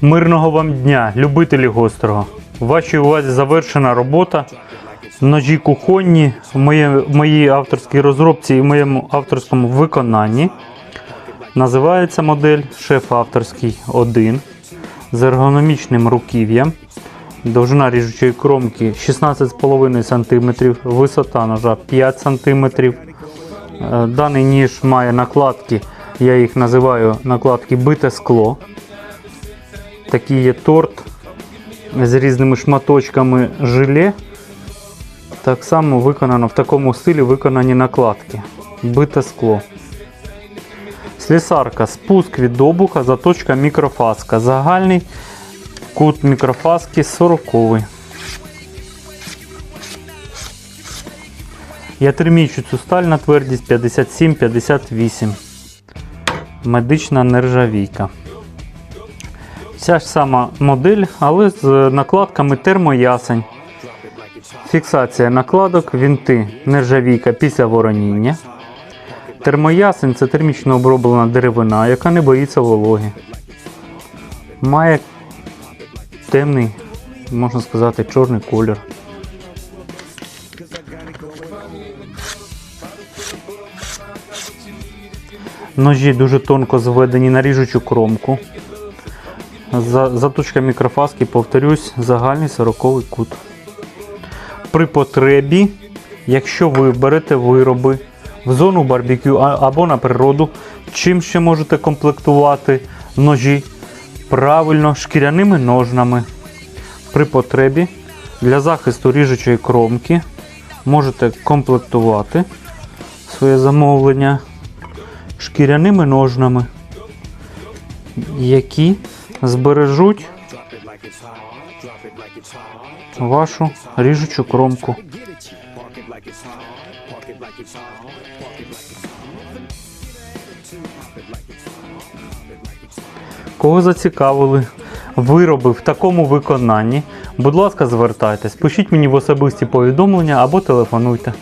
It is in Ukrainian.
Мирного вам дня, любителі гострого. В вашій увазі завершена робота. Ножі кухонні в моїй авторській розробці і в моєму авторському виконанні. Називається модель шеф авторський 1 з ергономічним руків'ям. Довжина ріжучої кромки 16,5 см, висота ножа 5 см. Е, Даний ніж має накладки, я їх називаю накладки бите скло. Такий торт з різними шматочками желе. Так само виконано в такому стилі виконані накладки. Бите скло. Слісарка, спуск від обуха, заточка мікрофаска. Загальний кут мікрофаски 40. Я термічу цю сталь на твердість 57-58. Медична нержавійка. Ця ж сама модель, але з накладками термоясень. Фіксація накладок, вінти, нержавійка після вороніння. Термоясень це термічно оброблена деревина, яка не боїться вологи. Має темний, можна сказати, чорний колір. Ножі дуже тонко зведені на ріжучу кромку. За, заточка мікрофаски, повторюсь, загальний 40 кут. При потребі, якщо ви берете вироби в зону барбекю або на природу, чим ще можете комплектувати ножі? Правильно, шкіряними ножнами. При потребі для захисту ріжучої кромки можете комплектувати своє замовлення шкіряними ножнами, які збережуть вашу ріжучу кромку. Кого зацікавили вироби в такому виконанні, будь ласка, звертайтесь, пишіть мені в особисті повідомлення або телефонуйте.